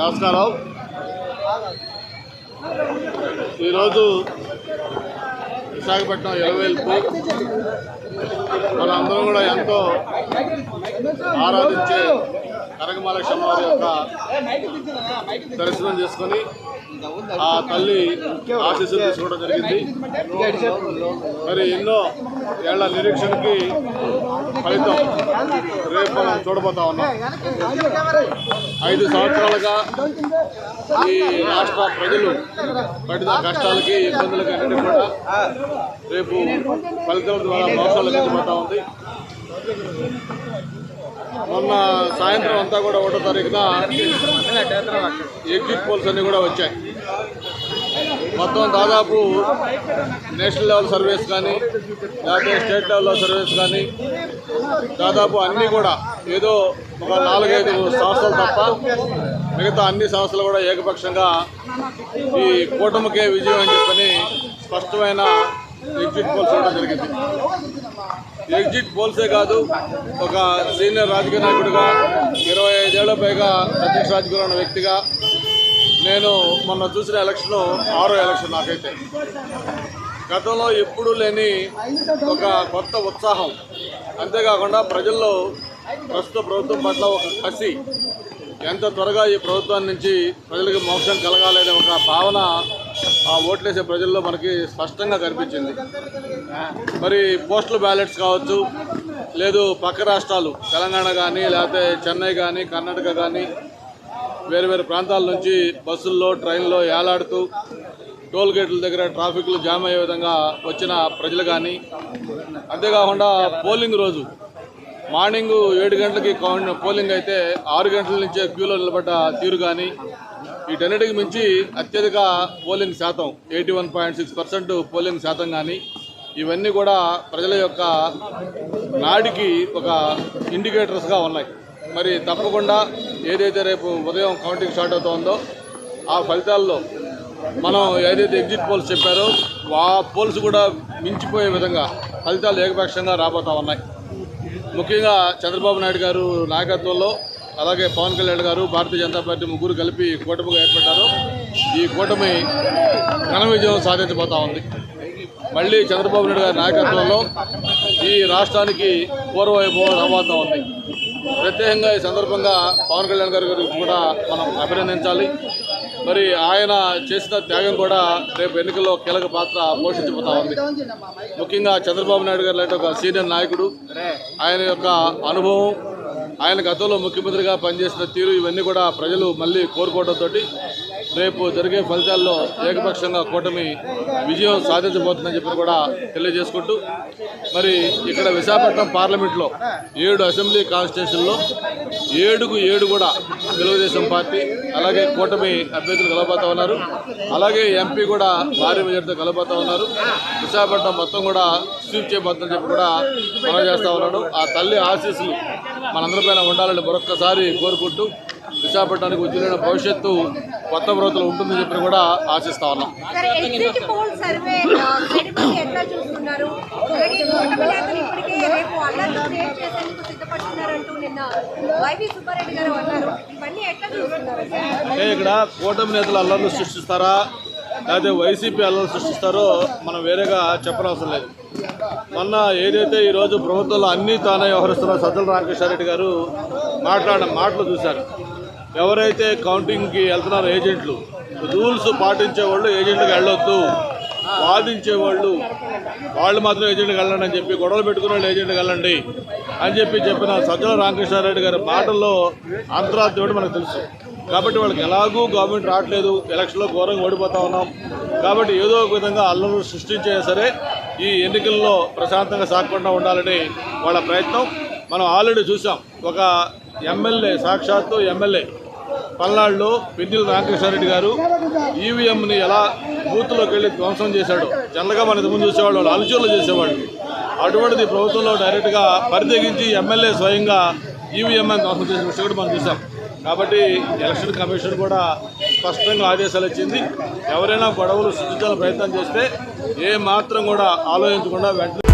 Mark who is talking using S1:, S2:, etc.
S1: నమస్కారం ఈరోజు విశాఖపట్నం ఎలవేల్పు మనందరం కూడా ఎంతో ఆరాధించే కనకమాల వారి యొక్క దర్శనం చేసుకొని ఆ తల్లి ఆశీస్సులు తీసుకోవడం జరిగింది. మరి ఎన్నో ఏళ్ళ నిరీక్షణకి ఫలితం రేపు మనం చూడబోతా ఉన్నాం. ఐదు సంవత్సరాలుగా ఈ రాష్ట్ర ప్రజలు పడిన కష్టాలకి ఇబ్బందులకి అన్నిటి కూడా రేపు ఫలితం ద్వారా మోసాలు కట్టుబడతా ఉంది. మొన్న సాయంత్రం అంతా కూడా ఒకటో తారీఖున ఎగ్జిట్ పోల్స్ అన్నీ కూడా వచ్చాయి. మొత్తం దాదాపు నేషనల్ లెవెల్ సర్వీస్ కానీ లేకపోతే స్టేట్ లెవెల్లో సర్వీస్ కానీ దాదాపు అన్నీ కూడా ఏదో ఒక నాలుగైదు సంస్థలు తప్ప మిగతా అన్ని సంస్థలు కూడా ఏకపక్షంగా ఈ కూటమికే విజయం అని చెప్పని స్పష్టమైన ఎగ్జిట్ పోల్స్ ఇవ్వడం జరిగింది. ఎగ్జిట్ పోల్సే కాదు ఒక సీనియర్ రాజకీయ నాయకుడిగా ఇరవై ఐదేళ్ళ పైగా అధ్యక్ష రాజకీయంలో ఉన్న వ్యక్తిగా నేను మొన్న చూసిన ఎలక్షన్ ఆరో ఎలక్షన్ నాకైతే. గతంలో ఎప్పుడూ లేని ఒక కొత్త ఉత్సాహం. అంతేకాకుండా ప్రజల్లో ప్రస్తుత ప్రభుత్వం పట్ల ఒక కసి. ఎంత త్వరగా ఈ ప్రభుత్వం నుంచి ప్రజలకు మోక్షం కలగాలనే ఒక భావన ఆ ఓట్లేసే ప్రజల్లో మనకి స్పష్టంగా కనిపించింది. మరి పోస్టల్ బ్యాలెట్స్ కావచ్చు లేదు పక్క రాష్ట్రాలు తెలంగాణ కానీ లేకపోతే చెన్నై కానీ కర్ణాటక కానీ వేరు వేరు ప్రాంతాల నుంచి బస్సుల్లో ట్రైన్లో ఏలాడుతూ టోల్ గేట్ల దగ్గర ట్రాఫిక్లు జామ్ అయ్యే విధంగా వచ్చిన ప్రజలు కానీ అంతేకాకుండా పోలింగ్ రోజు మార్నింగ్ ఏడు గంటలకి పోలింగ్ అయితే ఆరు గంటల నుంచే క్యూలో నిలబడ్డ తీరు కానీ వీటన్నిటికి మించి అత్యధిక పోలింగ్ శాతం eighty one point six percent polling శాతం కానీ ఇవన్నీ కూడా ప్రజల యొక్క నాడికి ఒక ఇండికేటర్స్గా ఉన్నాయి. మరి తప్పకుండా ఏదైతే రేపు ఉదయం కౌంటింగ్ స్టార్ట్ అవుతుందో ఆ ఫలితాల్లో మనం ఏదైతే ఎగ్జిట్ పోల్స్ చెప్పారో ఆ పోల్స్ కూడా మించిపోయే విధంగా ఫలితాలు ఏకపక్షంగా రాబోతా ఉన్నాయి. ముఖ్యంగా చంద్రబాబు నాయుడు గారు నాయకత్వంలో అలాగే పవన్ కళ్యాణ్ గారు భారతీయ జనతా పార్టీ ముగ్గురు కలిపి కూటమిగా ఏర్పడ్డారు. ఈ కూటమి ఘన విజయం సాధించబోతా ఉంది. మళ్ళీ చంద్రబాబు నాయుడు గారి నాయకత్వంలో ఈ రాష్ట్రానికి పూర్వవైభవం రాబోతా ఉంది. ప్రత్యేకంగా ఈ సందర్భంగా పవన్ కళ్యాణ్ గారి గురించి కూడా మనం అభినందించాలి. మరి ఆయన చేసిన త్యాగం కూడా రేపు ఎన్నికల్లో కీలక పాత్ర పోషించబోతా ఉంది. ముఖ్యంగా చంద్రబాబు నాయుడు గారు లాంటి ఒక సీనియర్ నాయకుడు ఆయన యొక్క అనుభవం ఆయన గతంలో ముఖ్యమంత్రిగా పనిచేసిన తీరు ఇవన్నీ కూడా ప్రజలు మళ్ళీ కోరుకోవడంతో రేపు జరిగే ఫలితాల్లో ఏకపక్షంగా కూటమి విజయం సాధించబోతుందని చెప్పి కూడా తెలియజేసుకుంటూ మరి ఇక్కడ విశాఖపట్నం పార్లమెంట్లో ఏడు అసెంబ్లీ కాన్స్టిట్యూషన్లో ఏడుకు ఏడు కూడా తెలుగుదేశం పార్టీ అలాగే కూటమి అభ్యర్థులు కలబోతా ఉన్నారు. అలాగే ఎంపీ కూడా భారీ మెజార్టీతో కలబోతా ఉన్నారు. విశాఖపట్నం మొత్తం కూడా స్వీప్ చేయబోతుందని చెప్పి కూడా మనం చేస్తూ ఉన్నాడు ఆ తల్లి ఆశీస్సులు మనందరిపైన ఉండాలని మరొక్కసారి కోరుకుంటూ విశాఖపట్నానికి ఉజ్వలైన భవిష్యత్తు కొత్త ప్రభుత్వం ఉంటుందని చెప్పి కూడా ఆశిస్తా ఉన్నాం. ఇక్కడ కూటమి నేతలు అల్లర్లు సృష్టిస్తారా? లేకపోతే వైసీపీ అల్లర్లు సృష్టిస్తారో మనం వేరేగా చెప్పనవసరం లేదు. మొన్న ఏదైతే ఈరోజు ప్రభుత్వంలో అన్నీ తానే వ్యవహరిస్తున్న సజ్జల రామకృష్ణారెడ్డి గారు మాట్లాడిన మాటలు చూశారు. ఎవరైతే కౌంటింగ్కి వెళ్తున్నారో ఏజెంట్లు రూల్స్ పాటించే వాళ్ళు ఏజెంట్కి వెళ్ళొద్దు వాదించే వాళ్ళు వాళ్ళు మాత్రం ఏజెంట్కి వెళ్ళండి అని చెప్పి గొడవలు పెట్టుకున్న వాళ్ళు ఏజెంట్కి వెళ్ళండి అని చెప్పి చెప్పిన సజ్జల రామకృష్ణారెడ్డి గారి మాటల్లో అంతరార్థం మనకు తెలుసు. కాబట్టి వాళ్ళకి ఎలాగూ గవర్నమెంట్ రావట్లేదు ఎలక్షన్లో ఘోరంగా ఓడిపోతా ఉన్నాం. కాబట్టి ఏదో ఒక విధంగా అల్లలు సృష్టించే సరే ఈ ఎన్నికల్లో ప్రశాంతంగా సాగకుండా ఉండాలని వాళ్ళ ప్రయత్నం. మనం ఆల్రెడీ చూసాం ఒక ఎమ్మెల్యే సాక్షాత్తు ఎమ్మెల్యే పల్నాడులో పెద్దిల రామకృష్ణారెడ్డి గారు ఈవీఎంని ఎలా బూత్లోకి వెళ్ళి ధ్వంసం చేశాడు జనరల్గా మన ఇంతకుముందు చూసేవాళ్ళు వాళ్ళు అలుచూర్లు చేసేవాళ్ళు. అటువంటిది ప్రభుత్వంలో డైరెక్ట్గా పరితెగించి ఎమ్మెల్యే స్వయంగా ఈవీఎం ధ్వంసం చేసిన విషయం కూడా మనం చూసాం కాబట్టి ఎలక్షన్ కమిషన్ కూడా స్పష్టంగా ఆదేశాలు ఇచ్చింది. ఎవరైనా గొడవలు సృష్టించాలని ప్రయత్నం చేస్తే ఏ మాత్రం కూడా ఆలోచించకుండా వెంటనే